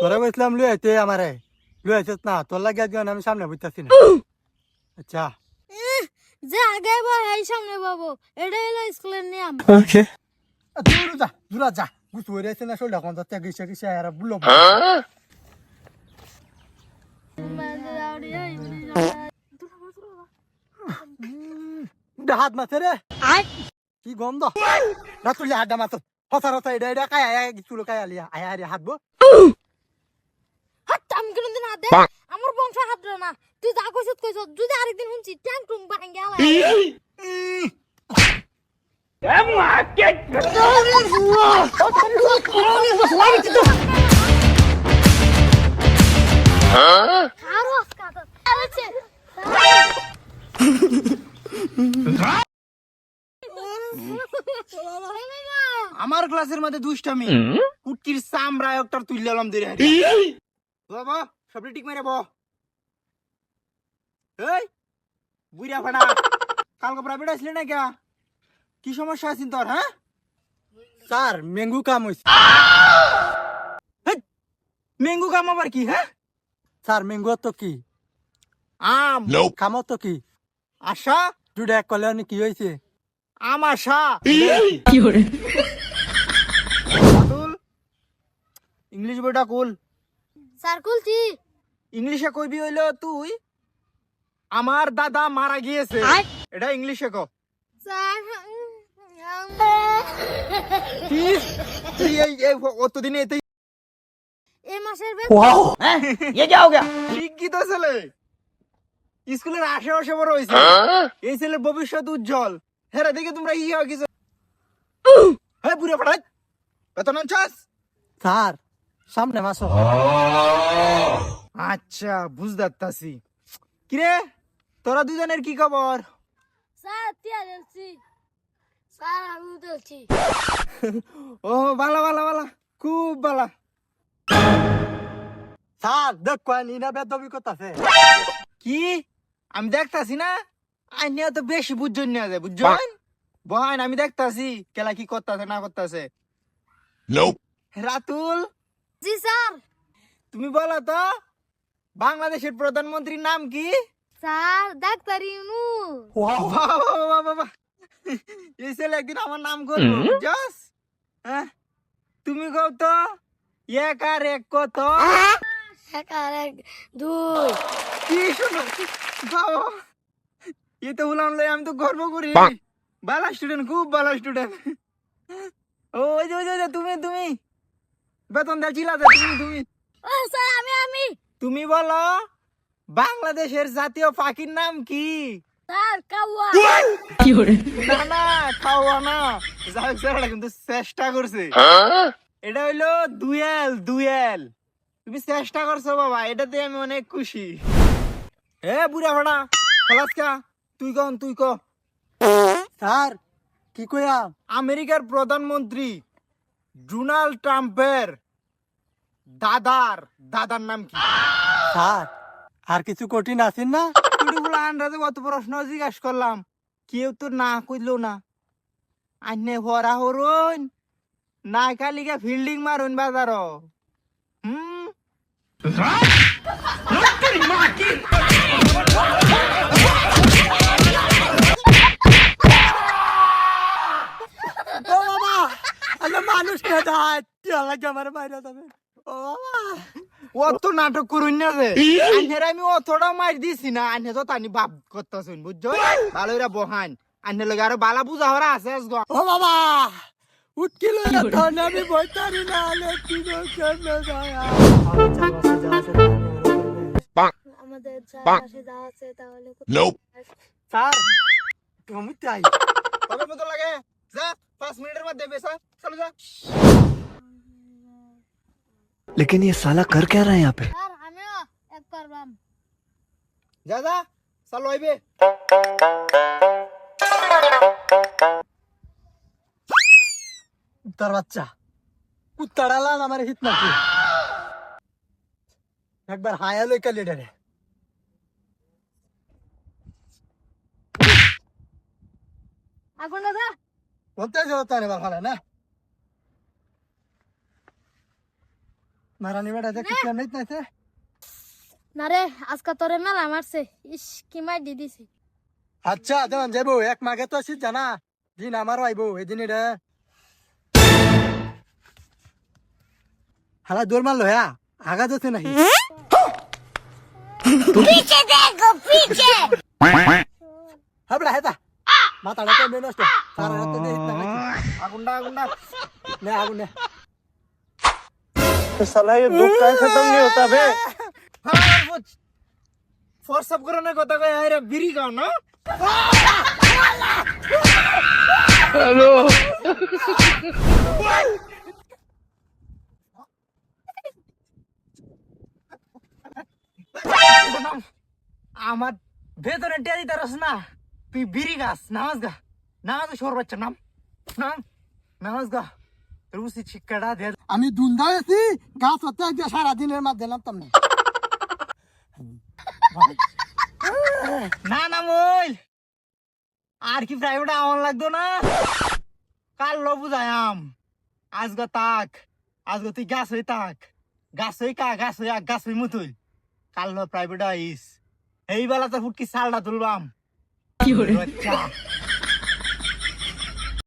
তোরা বলছিলাম লুই আইতে আমারে। লুই আইছিস না তোর লাগে আজকে আমি সামনে বুঝতেছি না। আচ্ছা। যে আগে বয় এই সামনে বাবু। এটা হলো স্কুলের নিয়ম। ওকে। দূর যা দূর যা। গুছু হয়ে আছে না শোল্ডা কোন তাতে গিসে গিসে আর বুলো হাত মাছে রে। কি গন্ধ। না তুই হাত মাছ হসা হসা এটা এটা কায় কিছু কায় আলিয়া। আয়া আরে হাতবো হাত আমি কোনদিন হাত দে আমার বংশ হাত না। তুই যা কইছত কইছত যদি আরেকদিন শুনছি ট্যাং টুং ভাঙ গেল আরও আজকাল আরেছে আমার ক্লাসের মধ্যে দুষ্টামি। কুটকির চামড়া একটা তুললাম দিরে বাবা সবটি ঠিক মেরে এই বুড়া ফাটা কালকে প্রাইভেট আসলে না क्या কি সমস্যা আছে তোর হ্যাঁ? স্যার মেঙ্গু কাম হইছে। মেঙ্গু কাম আবার কি হ্যাঁ? স্যার মেঙ্গু তো কি? আম। কামত তো কি? আশা? দুটা এক কলে কি হয়েছে আম আশা। আতুল? ইংলিশ বইটা কুল। স্যার কুলছি ইংলিশে কইবি হইলো তুই আমার দাদা মারা গিয়েছে আয়। এটা ইংলিশে কো স্যার কি তুই এই এই অতদিন এতে এই মাসের বেল ये क्या हो गया শিক্ষিত ছেলে স্কুলের আশেপাশে বড় হয়েছে এই ছেলের ভবিষ্যৎ উজ্জ্বল হ্যাঁ দেখে তোমরা ইয়ে কিছু হ্যাঁ বুড়ে পাঠাই বেতন চাস স্যার সামনে মাসো। আচ্ছা বুঝদারতাছি কিরে তোরা দুজনের কি খবর? ও বালা বালা বালা খুব বালা। স্যার দেখ কয়নি না বেদবি করতেছে। কি? আমি দেখতাছি না? আইনিয়া তো বেশি বুঝজন নিয়ে যায় বুঝছেন বহান আমি দেখতাছি কেলা কি করতাছে না করতাছে। রাতুল জি স্যার। তুমি বলো তো বাংলাদেশের প্রধানমন্ত্রীর নাম কি? স্যার ডাক্তার ইনু বাবা, বাবা, বাবা। এই ছেলে একদিন আমার নাম করব বুঝছস? হ্যাঁ? তুমি কও তো এক আর এক কত? এক আর এক দুই। কি শোনো? বাবা এ তো হলাম লই আমি তো গর্ব করি। ভালো স্টুডেন্ট খুব ভালো স্টুডেন্ট ও ওই যে ওই যে, ওই যে তুমি তুমি। বেতন দেয় চিলাতে তুমি তুমি। আমি আমি। তুমি বলো বাংলাদেশের জাতীয় পাখির নাম কি? না না খাওয়া না। যাই হোক কিন্তু চেষ্টা করছে। এটা হইল দুয়েল দুয়েল। তুমি চেষ্টা করছ বাবা এটাতে আমি অনেক খুশি। এ বুড়া ভাড়া ফলাসকা তুই কন তুই ক। স্যার কি কইয়া? আমেরিকার প্রধানমন্ত্রী। ডোনাল্ড ট্রাম্পের দাদার দাদার নাম কি? স্যার আর কিছু কঠিন আছেন না? আন্দাজে কত প্রশ্ন জিজ্ঞাসা করলাম। কেউ তো না কইলো না। আন্নে হরা হরুন না কালিকা ফিল্ডিং মারুন বাজার হুম? লাগে আমার বাইরে যাবে ও বাবা অত নাটক করুন না যে আন্নের আমি অতটাও মার দিছি না আন্নে তো তানি বাপ করতেছুন বুঝছ ভালো এরা বহান আন্নের লগে আরও বালা বুঝা হরা আছে ও বাবা উঠকিল ধনে আমি বইতারি না আলে তুই কেমনে যায় আমাদের চারপাশে যা আছে তাহলে স্যার তুমি তাই কবে মতো লাগে যা পাঁচ মিনিটের মধ্যে বেসা চলো যা लेकिन ये साला कर क्या रहा है यहाँ पे? हमारे हित में एक बार हाया लो का लीडर है। अगुन जो होता है होता है ना মারানি বেটা যে কিছু নেই নাইছে না রে আজকে তোরে মেলা মারছে। ইস কি মাই দি দিছে। আচ্ছা যখন যাব এক মাগে তো শীত জানা। দিন আমারও আইবো এদিন রে। হালা দৌড় মারলো হ্যাঁ? আগা যাচ্ছে নাকি? হাবড়া হেতা। মাথাটা তো সারা রাত তো দেখিস না আগুনটা আগুনটা নে আগুন নে साला ये दुख का खत्म नहीं होता बे हाँ वो फोर्स अप करने को तो यार बिरी गाँव ना হেলো আমার ভেতরে টেরি তারস না তুই বিড়ি গাছ নামাজ গা নামাজ সর বাচ্চা নাম নাম নামাজ গা তোর উচিত শিক্ষাটা দে। আমি দুন্দা আছি গাছ হতে একদিন সারাদিনের মাঝে নামতাম না না না মইল। আর কি প্রাইভেট আমার লাগতো না? কাল লো বুঝায়াম আজগো তাক। আজগো তুই গাছ হই তাক। গাছ হই কা গাছ হই আগ গাছ হই মুতুই কাল লো প্রাইভেট আইস। এই বেলা তো ফুটকি সালটা তুলবাম। কি হরে?